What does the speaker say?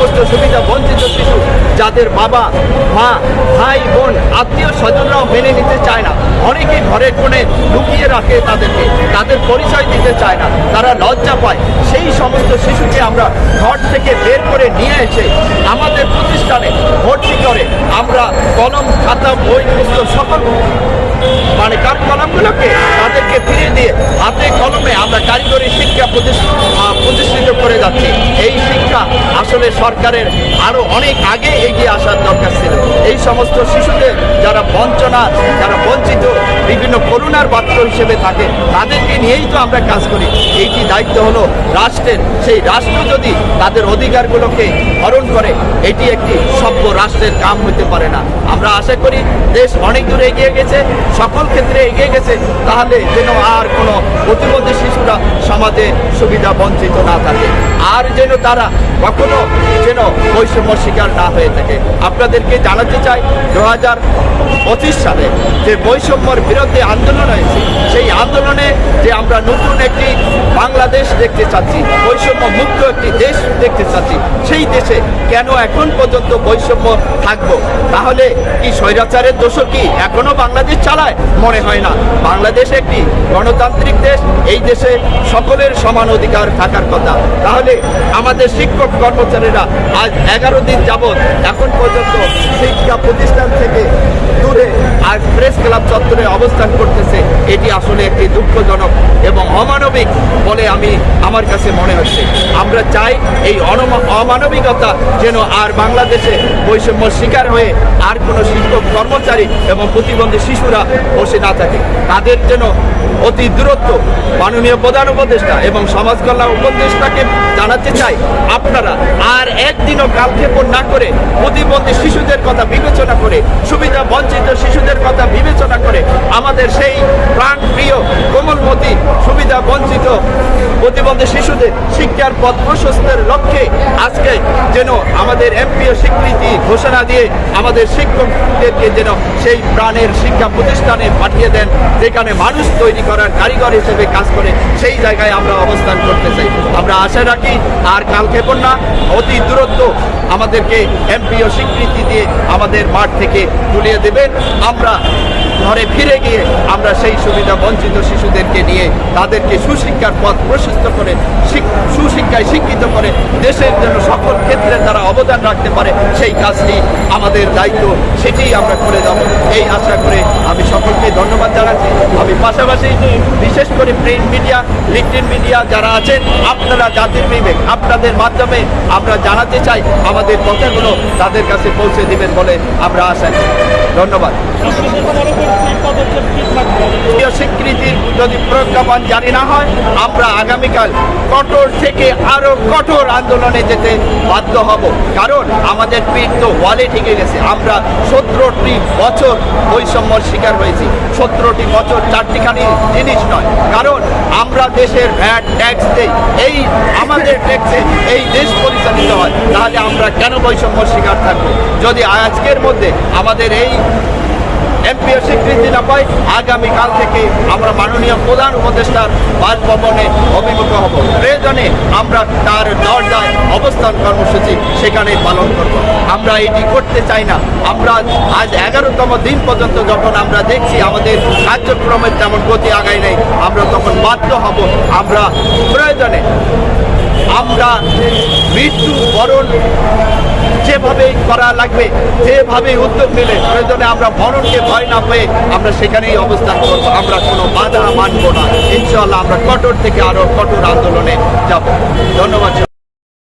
সমস্ত সুবিধা, বঞ্চিত শিশু যাদের বাবা, মা, ভাই, বোন, আত্মীয় স্বজনরাও মেনে নিতে চায় না। অনেকে ঘরের কোণে লুকিয়ে রাখে তাদেরকে, তাদের পরিচয় দিতে চায় না। তারা লজ্জা পায়। সেই সমস্ত শিশুকে আমরা ঘর থেকে বের করে নিয়ে এসে আমাদের প্রতিষ্ঠানে ভর্তি করে আমরা কলম, খাতা, বই, পুস্তক সকল মানে কাঠ কলমগুলোকে তাদেরকে ফিরিয়ে দিয়ে হাতে কলমে আমরা কারিগরি শিক্ষা প্রতিষ্ঠিত করে যাচ্ছি। আসলে সরকারের আরও অনেক আগে এগিয়ে আসার দরকার ছিল। এই সমস্ত শিশুদের যারা বঞ্চনা, যারা বঞ্চিত, বিভিন্ন করুণার পাত্র হিসেবে থাকে, তাদেরকে নিয়েই তো আমরা কাজ করি। এইটি দায়িত্ব হলো রাষ্ট্রের। সেই রাষ্ট্র যদি তাদের অধিকারগুলোকে হরণ করে, এটি একটি সভ্য রাষ্ট্রের কাম হতে পারে না। আমরা আশা করি দেশ অনেক দূরে এগিয়ে গেছে, সকল ক্ষেত্রে এগিয়ে গেছে, তাহলে যেন আর কোনো প্রতিবন্ধী সমাজে সুবিধা বঞ্চিত না থাকে। আর যেন তারা কখনো যেন বৈষম্য শিকার না হয়ে থাকে। আপনাদেরকে জানাতে চাই দু হাজার পঁচিশ সালে যে বৈষম্যর বিরুদ্ধে আন্দোলন হয়েছে, সেই আন্দোলনে যে আমরা নতুন একটি বাংলাদেশ দেখতে চাচ্ছি বৈষম্য মুক্ত একটি দেশ দেখতে চাচ্ছি, সেই দেশে কেন এখন পর্যন্ত বৈষম্য থাকব? তাহলে কি স্বৈরাচারের দোষও কি? এখনও বাংলাদেশ চালায়? মনে হয় না। বাংলাদেশ একটি গণতান্ত্রিক দেশ, এই দেশে সকলের সমান অধিকার থাকার কথা। তাহলে আমাদের শিক্ষক কর্মচারীরা আজ এগারো দিন যাবৎ এখন পর্যন্ত শিক্ষা প্রতিষ্ঠান থেকে প্রেস ক্লাব চত্বরে অবস্থান করতেছে, এটি আসলে একটি দুঃখজনক এবং অমানবিক বলে আমি আমার কাছে মনে হচ্ছে। আমরা চাই এই অমানবিকতা যেন আর বাংলাদেশে বৈষম্য শিকার হয়ে আর কোনো শিক্ষক, কর্মচারী এবং প্রতিবন্ধী শিশুরা বসে না থাকে। তাদের যেন অতি দূরত্ব মাননীয় প্রধান উপদেষ্টা এবং সমাজ কল্যাণ উপদেষ্টাকে জানাতে চাই, আপনারা আর একদিনও কালক্ষেপণ না করে প্রতিবন্ধী শিশুদের কথা বিবেচনা করে সুবিধা বঞ্চিত শিশুদের কথা বিবেচনা করে আমাদের সেই প্রাণ প্রিয় কোমলমতি সুবিধা বঞ্চিত প্রতিবন্ধী শিশুদের শিক্ষার পথ প্রশস্তের লক্ষ্যে আজকে যেন আমাদের এমপিও স্বীকৃতি ঘোষণা দিয়ে আমাদের শিক্ষকদেরকে যেন সেই প্রাণের শিক্ষা প্রতিষ্ঠানে পাঠিয়ে দেন, যেখানে মানুষ তৈরি করার কারিগর হিসেবে কাজ করে, সেই জায়গায় আমরা অবস্থান করতে চাই। আমরা আশা রাখি আর কালক্ষেপণ না, অতি দূরত্ব আমাদেরকে এমপিও স্বীকৃতি দিয়ে আমাদের মাঠ থেকে তুলিয়ে দেবেন। আমরা ঘরে ফিরে গিয়ে আমরা সেই সুবিধা বঞ্চিত শিশুদেরকে নিয়ে তাদেরকে সুশিক্ষার পথ প্রশস্ত করে সুশিক্ষায় শিক্ষিত করে দেশের জন্য সকল ক্ষেত্রে তারা অবদান রাখতে পারে, সেই কাজটি আমাদের দায়িত্ব সেটি আমরা করে যাব। এই আশা করে আমি সকলকে ধন্যবাদ জানাচ্ছি। আমি পাশাপাশি বিশেষ করে প্রিন্ট মিডিয়া লিঙ্কডিন মিডিয়া যারা আছেন, আপনারা জাতির বিবেক, আপনাদের মাধ্যমে আমরা জানাতে চাই, আমাদের কথাগুলো তাদের কাছে পৌঁছে দিবেন বলে আমরা আশা করি। ধন্যবাদ। স্বীকৃতির যদি প্রজ্ঞাপন জারি না হয়, আমরা আগামীকাল কঠোর থেকে আরও কঠোর আন্দোলনে যেতে বাধ্য হব। কারণ আমাদের পিঠ তো ওয়ালে ঠেকে গেছে। আমরা সতেরোটি বছর বৈষম্যর শিকার হয়েছি। সতেরোটি বছর চারটিখানি জিনিস নয়। কারণ আমরা দেশের ভ্যাট, ট্যাক্স দেই। এই আমাদের ট্যাক্সে এই দেশ পরিচালিত হয়। তাহলে আমরা কেন বৈষম্যর শিকার থাকব? যদি আজকের মধ্যে আমাদের এই এমপিও স্বীকৃতি না পাই আগামীকাল থেকে আমরা মাননীয় প্রধান উপদেষ্টার বাসভবনে অভিমুখ হব। প্রয়োজনে আমরা তার দরজায় অবস্থান কর্মসূচি সেখানে পালন করব। আমরা এটি করতে চাই না। আমরা আজ এগারোতম দিন পর্যন্ত যখন আমরা দেখছি আমাদের কার্যক্রমের তেমন গতি আগায় নেই, আমরা তখন বাধ্য হব। আমরা প্রয়োজনে আমরা মৃত্যু বরণ যেভাবে করা লাগবে, যেভাবে উদ্যোগ নিলে প্রয়োজনে আমরা মরণকে ভয় না পেয়ে আমরা সেখানেই অবস্থান করব। আমরা কোনো বাধা মানবো না। ইনশাল্লাহ আমরা কঠোর থেকে আরও কঠোর আন্দোলনে যাব। ধন্যবাদ।